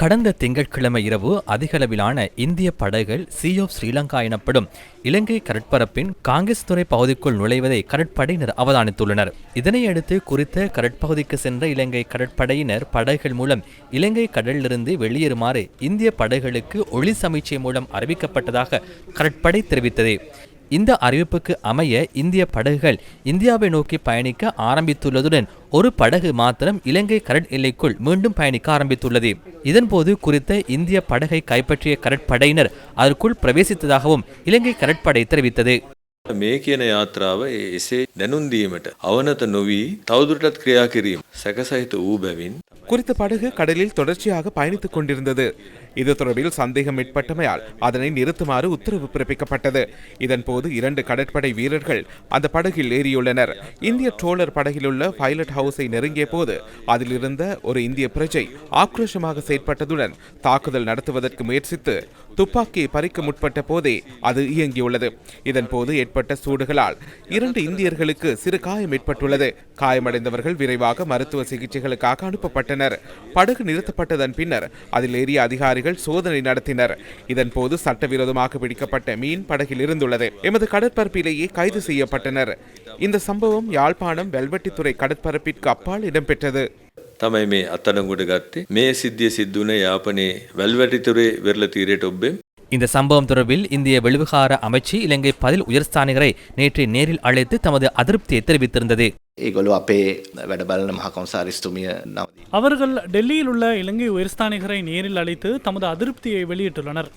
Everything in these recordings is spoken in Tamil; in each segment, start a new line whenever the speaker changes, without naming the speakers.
கடந்த திங்கட்கிழமை இரவு அதிகளவிலான இந்திய படைகள் சி ஆஃப் ஸ்ரீலங்கா எனப்படும் இலங்கை கடற்பரப்பின் காங்கிரஸ் துறை பகுதிக்குள் நுழைவதை கடற்படையினர் அவதானித்துள்ளனர். இதனையடுத்து குறித்த கடற்பகுதிக்கு சென்ற இலங்கை கடற்படையினர் படைகள் மூலம் இலங்கை கடலிலிருந்து வெளியேறுமாறு இந்திய படைகளுக்கு ஒளி சமீட்சை மூலம் அறிவிக்கப்பட்டதாக கடற்படை தெரிவித்தது. இந்த அறிவிப்புக்கு அமைய இந்திய படகுகள் இந்தியாவை நோக்கி பயணிக்க ஆரம்பித்துள்ளதுடன் ஒரு படகு மாத்திரம் இலங்கை கடல் எல்லைக்குள் மீண்டும் பயணிக்க ஆரம்பித்துள்ளது இதன்போது குறித்த இந்திய படகை கைப்பற்றிய கடற்படையினர் அதற்குள் பிரவேசித்ததாகவும் இலங்கை கடற்படை தெரிவித்தது
මේ කියන යාත්‍රාව එසේ දැනුම් දීමට අවනත නොවී තවදුරටත් ක්‍රියා කිරීම සැකසහිත වූ බැවින්
குறித்த படகு கடலில் தொடர்ச்சியாக பயணித்துக் கொண்டிருந்தது. இது தொடர்பில் சந்தேகம் ஏற்பட்டமையால் அதனை நிறுத்துமாறு உத்தரவு பிறப்பிக்கப்பட்டது. இதன்போது இரண்டு கடற்படை வீரர்கள் அந்த படகில் ஏறியுள்ளனர். இந்திய ட்ரோலர் படகிலுள்ள பைலட் ஹவுஸை நெருங்கிய போது அதிலிருந்த ஒரு இந்திய பிரஜை ஆக்ரோஷமாக செயற்பட்டதுடன் தாக்குதல் நடத்துவதற்கு முயற்சித்து துப்பாக்கியை பறிக்க முற்பட்ட போதே அது இயங்கியுள்ளது. இதன்போது ஏற்பட்ட சூடுகளால் இரண்டு இந்தியர்களுக்கு சிறு காயம் ஏற்பட்டுள்ளது. காயமடைந்தவர்கள் விரைவாக மருத்துவ சிகிச்சைகளுக்காக அனுப்பப்பட்டனர். படகு நிறுத்தப்பட்டதன் பின்னர் அதில் ஏறிய அதிகாரிகள் சோதனை நடத்தினர். இதன்போது சட்டவிரோதமாக பிடிக்கப்பட்ட மீன் படகில் இருந்துள்ளது. எமது கடற்பரப்பிலேயே கைது செய்யப்பட்டனர். இந்த சம்பவம் யாழ்ப்பாணம் வெல்வெட்டித்துறை கடற்பரப்பிற்கு அப்பால் இடம்பெற்றது.
තමයි මේ අත්අඩංගුවට ගත්තේ මේ සිද්ධිය සිද්ධ වුණේ යාපනයේ වැල්වැටිතුරේ වෙරළ තීරයට ඔබ්බෙන්
இந்த சம்பவம் தொடர்பில் இந்திய வெளிவிகார அமைச்சு இலங்கை பதில் உயர்ஸ்தானிகரை நேற்று நேரில் அழைத்து தமது அதிருப்தியை தெரிவித்திருந்தது
ඒගොලු අපේ වැඩ බලන මහකොම්සාරිස්තුමිය නවදී.
அவர்கள் டெல்லியில் உள்ள இலங்கை உயர்ஸ்தானிகரை நேரில் அழைத்து தமது அதிருப்தியை வெளியிட்டுள்ளனர்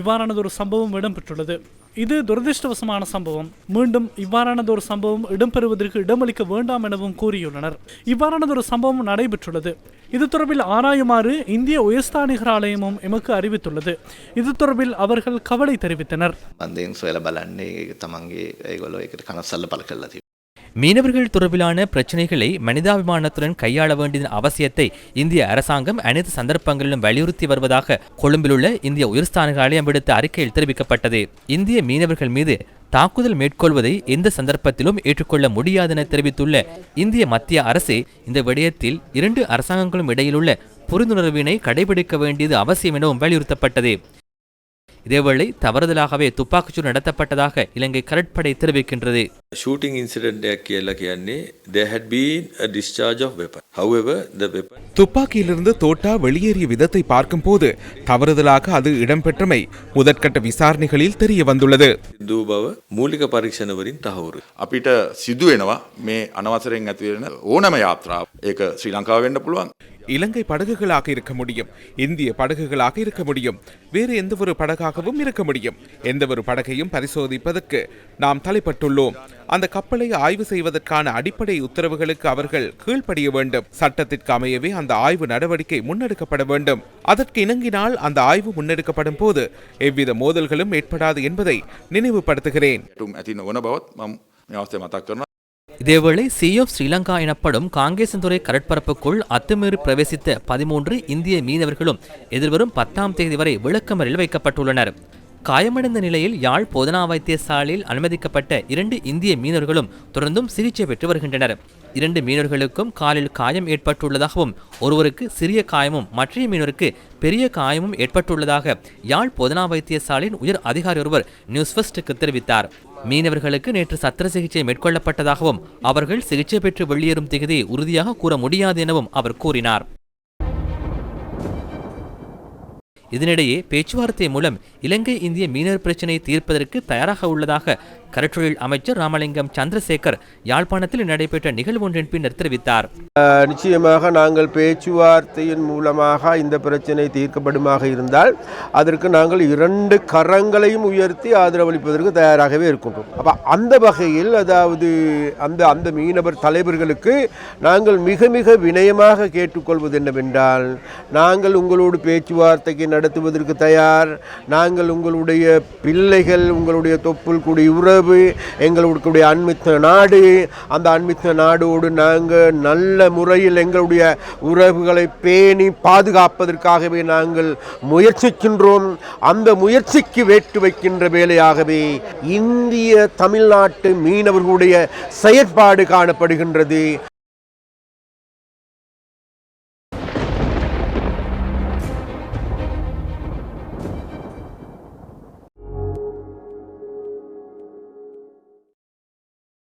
இவ்வாறானதொரு சம்பவம் இடம்பெற்றுள்ளது இது துரதிருஷ்டவசமான சம்பவம். மீண்டும் இவ்வாறானதொரு சம்பவம் இடம்பெறுவதற்கு இடமளிக்க வேண்டாம் எனவும் கூறியுள்ளனர். இவ்வாறானதொரு சம்பவம் நடைபெற்றுள்ளது. இது தொடர்பில் ஆராயுமாறு இந்திய உயர்ஸ்தானிகர் ஆலயமும் எமக்கு அறிவித்துள்ளது. இது தொடர்பில் அவர்கள் கவலை தெரிவித்தனர்.
மீனவர்கள் தொடர்பிலான பிரச்சினைகளை மனிதாபிமானத்துடன் கையாள வேண்டியதன் அவசியத்தை இந்திய அரசாங்கம் அனைத்து சந்தர்ப்பங்களிலும் வலியுறுத்தி வருவதாக கொழும்பிலுள்ள இந்திய உயர்ஸ்தானிக ஆலயம் விடுத்த அறிக்கையில் தெரிவிக்கப்பட்டது. இந்திய மீனவர்கள் மீது தாக்குதல் மேற்கொள்வதை எந்த சந்தர்ப்பத்திலும் ஏற்றுக்கொள்ள முடியாது என தெரிவித்துள்ள இந்திய மத்திய அரசு இந்த விடயத்தில் இரண்டு அரசாங்கங்களும் இடையிலுள்ள புரிந்துணர்வினை கடைபிடிக்க வேண்டியது அவசியம் எனவும் வலியுறுத்தப்பட்டது. இதேவேளை தவறுதலாகவே துப்பாக்கிச்சூடு நடத்தப்பட்டதாக இலங்கை கடற்படை தெரிவிக்கின்றது
ෂූටිං ඉන්සිඩන්ට් එකක් කියලා කියන්නේ there had been a discharge of weapon however the weapon
துப்பாக்கியிலிருந்து தோட்டா வெளியேறிய விதத்தை பார்க்கும்போது தவறுதலாக அது இடம்பெற்றமை முதற்கட்ட விசாரணைகளில் தெரிய வந்துள்ளது
සිද්ධ වූ බව මූලික පරීක්ෂණවලින් තහවුරු
අපිට සිදුවෙනවා මේ අනවසරෙන් ඇතිවෙන ඕනම යාත්‍රාව ඒක ශ්‍රී ලංකාව වෙන්න පුළුවන්
இலங்கை படகுகளாக இருக்க முடியும். இந்திய படகுகளாக இருக்க முடியும். வேறு எந்த ஒரு படகாகவும் இருக்க முடியும். எந்த ஒரு படகையும் பரிசோதிப்பதற்கு நாம் தலைப்பட்டுள்ளோம். அந்த கப்பலை ஆய்வு செய்வதற்கான அடிப்படை உத்தரவுகளுக்கு அவர்கள் கீழ்ப்படிய வேண்டும். சட்டத்திற்கு அமையவே அந்த ஆய்வு நடவடிக்கை முன்னெடுக்கப்பட வேண்டும். அதற்கு இணங்கினால் அந்த ஆய்வு முன்னெடுக்கப்படும் போது எவ்வித மோதல்களும் ஏற்படாது என்பதை நினைவுபடுத்துகிறேன்.
இதேவேளை சி ஆஃப் ஸ்ரீலங்கா எனப்படும் காங்கேசன்துறை கடற்பரப்புக்குள் அத்துமீறி பிரவேசித்த பதிமூன்று இந்திய மீனவர்களும் எதிர்வரும் பத்தாம் தேதி வரை விளக்கமறில் வைக்கப்பட்டுள்ளனர். காயமடைந்த நிலையில் யாழ் போதனா வைத்தியசாலையில் அனுமதிக்கப்பட்ட இரண்டு இந்திய மீனவர்களும் தொடர்ந்தும் சிகிச்சை பெற்று வருகின்றனர். இரண்டு மீனவர்களுக்கும் காலில் காயம் ஏற்பட்டுள்ளதாகவும் ஒருவருக்கு சிறிய காயமும் மற்றைய மீனவருக்கு பெரிய காயமும் ஏற்பட்டுள்ளதாக யாழ் போதனா வைத்தியசாலையின் உயர் அதிகாரி ஒருவர் நியூஸ் ஃபர்ஸ்டுக்கு தெரிவித்தார். மீனவர்களுக்கு நேற்று சத்திர சிகிச்சை மேற்கொள்ளப்பட்டதாகவும் அவர்கள் சிகிச்சை பெற்று வெளியேறும் திகதி உறுதியாக கூற முடியாது எனவும் அவர் கூறினார். இதனிடையே பேச்சுவார்த்தை மூலம் இலங்கை இந்திய மீனவர் பிரச்சினையை தீர்ப்பதற்கு தயாராக உள்ளதாக கடற்றொழில் அமைச்சர் ராமலிங்கம் சந்திரசேகர் யாழ்ப்பாணத்தில் நடைபெற்ற நிகழ்வு ஒன்றின் பின்னர் தெரிவித்தார்.
நிச்சயமாக நாங்கள் பேச்சுவார்த்தையின் மூலமாக இந்த பிரச்சனை தீர்க்கப்படுமாக இருந்தால் அதற்கு நாங்கள் இரண்டு கரங்களையும் உயர்த்தி ஆதரவளிப்பதற்கு தயாராகவே இருக்கின்றோம். அப்போ அந்த வகையில் அதாவது அந்த அந்த மீனவர் தலைவர்களுக்கு நாங்கள் மிக மிக வினயமாக கேட்டுக்கொள்வது என்னவென்றால் நாங்கள் உங்களோடு பேச்சுவார்த்தைக்கு நடத்துவதற்கு தயார். நாங்கள் உங்களுடைய பிள்ளைகள் உங்களுடைய தொப்புள் கூடிய உறவு எங்களுடைய அண்மித்த நாடு. அந்த அண்மித்த நாடோடு நாங்கள் நல்ல முறையில் எங்களுடைய உறவுகளை பேணி பாதுகாப்பதற்காகவே நாங்கள் முயற்சிக்கின்றோம். அந்த முயற்சிக்கு வேட்டு வைக்கின்ற வேலையாகவே இந்திய தமிழ்நாட்டு மீனவர்களுடைய செயற்பாடு காணப்படுகின்றது.